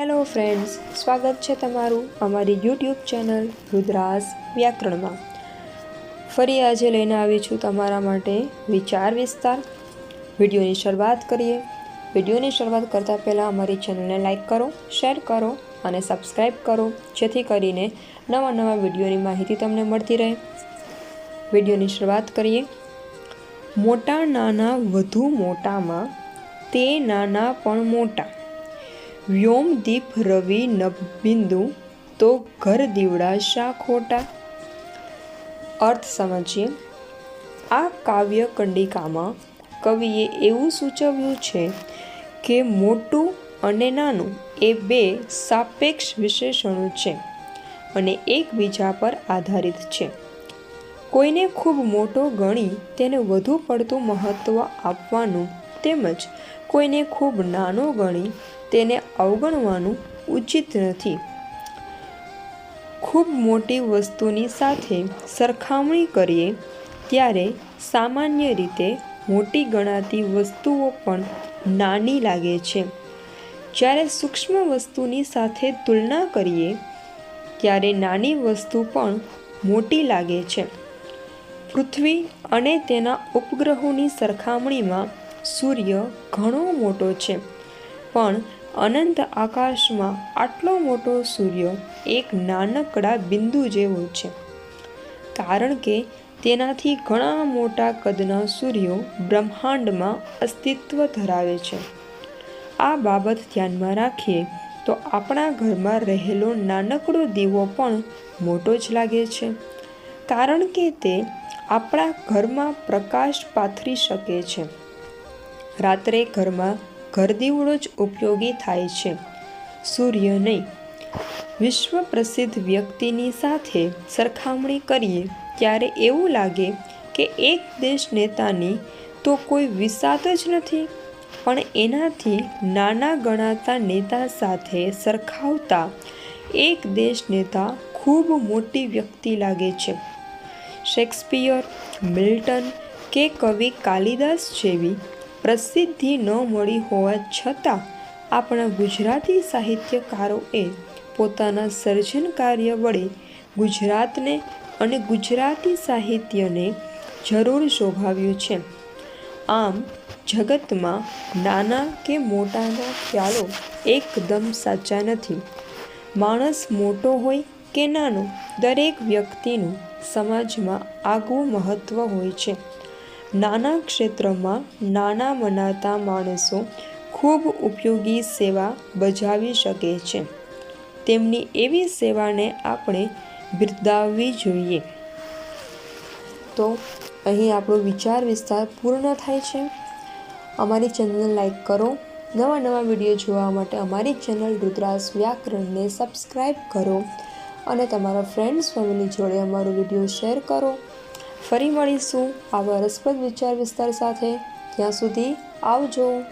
Hello friends સ્વાગત છે તમારું અમારી યુટ્યુબ ચેનલ રુદ્રાસ વ્યાકરણમાં. ફરી આજે લઈને આવી છું તમારા માટે વિચાર વિસ્તાર. વિડીયોની શરૂઆત કરીએ. વિડીયોની શરૂઆત કરતાં પહેલાં અમારી ચેનલને લાઇક કરો શેર કરો અને સબસ્ક્રાઈબ કરો, જેથી કરીને નવા નવા વિડીયોની માહિતી તમને મળતી રહે. વિડીયોની શરૂઆત કરીએ. મોટા નાના, વધુ મોટામાં તે નાના પણ મોટા. વ્યોમદીપ રવિ નભબિંદુ તો ઘર દીવડા શા ખોટા? અર્થ સમજીએ. આ કાવ્ય કંડિકામાં કવિએ એવું સૂચવ્યું છે કે મોટું અને નાનું એ બે સાપેક્ષ વિશેષણો છે અને એકબીજા પર આધારિત છે. કોઈને ખૂબ મોટો ગણી તેને વધુ પડતું મહત્ત્વ આપવાનું તેમજ કોઈને ખૂબ નાનો ગણી તેને અવગણવાનું ઉચિત નથી. ખૂબ મોટી વસ્તુની સાથે સરખામણી કરીએ ત્યારે સામાન્ય રીતે મોટી ગણાતી વસ્તુઓ પણ નાની લાગે છે. જ્યારે સૂક્ષ્મ વસ્તુની સાથે તુલના કરીએ ત્યારે નાની વસ્તુ પણ મોટી લાગે છે. પૃથ્વી અને તેના ઉપગ્રહોની સરખામણીમાં સૂર્ય ઘણો મોટો છે, પણ અનંત આકાશમાં આટલો મોટો સૂર્ય એક નાનકડા બિંદુ જેવો છે. કારણ કે તેનાથી ઘણા મોટા કદના સૂર્યો બ્રહ્માંડમાં અસ્તિત્વ ધરાવે છે. આ બાબત ધ્યાનમાં રાખીએ તો આપણા ઘરમાં રહેલો નાનકડો દીવો પણ મોટો જ લાગે છે. કારણ કે તે આપણા ઘરમાં પ્રકાશ પાથરી શકે છે. રાત્રે ઘરમાં ઘરદીવડો જ ઉપયોગી થાય છે. સૂર્ય નહીં. વિશ્વ પ્રસિદ્ધ વ્યક્તિની સાથે સરખામણી કરીએ, ત્યારે એવું લાગે કે એક દેશ નેતાની તો કોઈ વિસાત જ નથી, પણ એનાથી નાના ગણાતા નેતા સાથે સરખાવતા એક દેશ નેતા ખૂબ મોટી વ્યક્તિ લાગે છે. શેક્સપિયર, મિલ્ટન કે કવિ કાલિદાસ જેવી પ્રસિદ્ધિ ન મળી હોવા છતાં આપણા ગુજરાતી સાહિત્યકારોએ પોતાના સર્જન કાર્ય વડે ગુજરાતને અને ગુજરાતી સાહિત્યને જરૂર શોભાવ્યું છે. આમ, જગતમાં નાના કે મોટાના ખ્યાલો એકદમ સાચા નથી. માણસ મોટો હોય કે નાનો, દરેક વ્યક્તિનું સમાજમાં આગવું મહત્ત્વ હોય છે. નાના ક્ષેત્રમાં નાના મનાતા માણસો ખૂબ ઉપયોગી સેવા બજાવી શકે છે. તેમની એવી સેવાને આપણે બિરદાવવી જોઈએ. તો અહીં આપણો વિચાર વિસ્તાર પૂર્ણ થાય છે. અમારી ચેનલ લાઈક કરો. નવા નવા વીડિયો જોવા માટે અમારી ચેનલ રુદ્રાસ વ્યાકરણને સબસ્ક્રાઈબ કરો અને તમારા ફ્રેન્ડ્સ ફેમિલી જોડે અમારો વીડિયો શેર કરો. ફરી મળીશું આવા રસપ્રદ વિચાર વિસ્તાર સાથે. ત્યાં સુધી આવજો.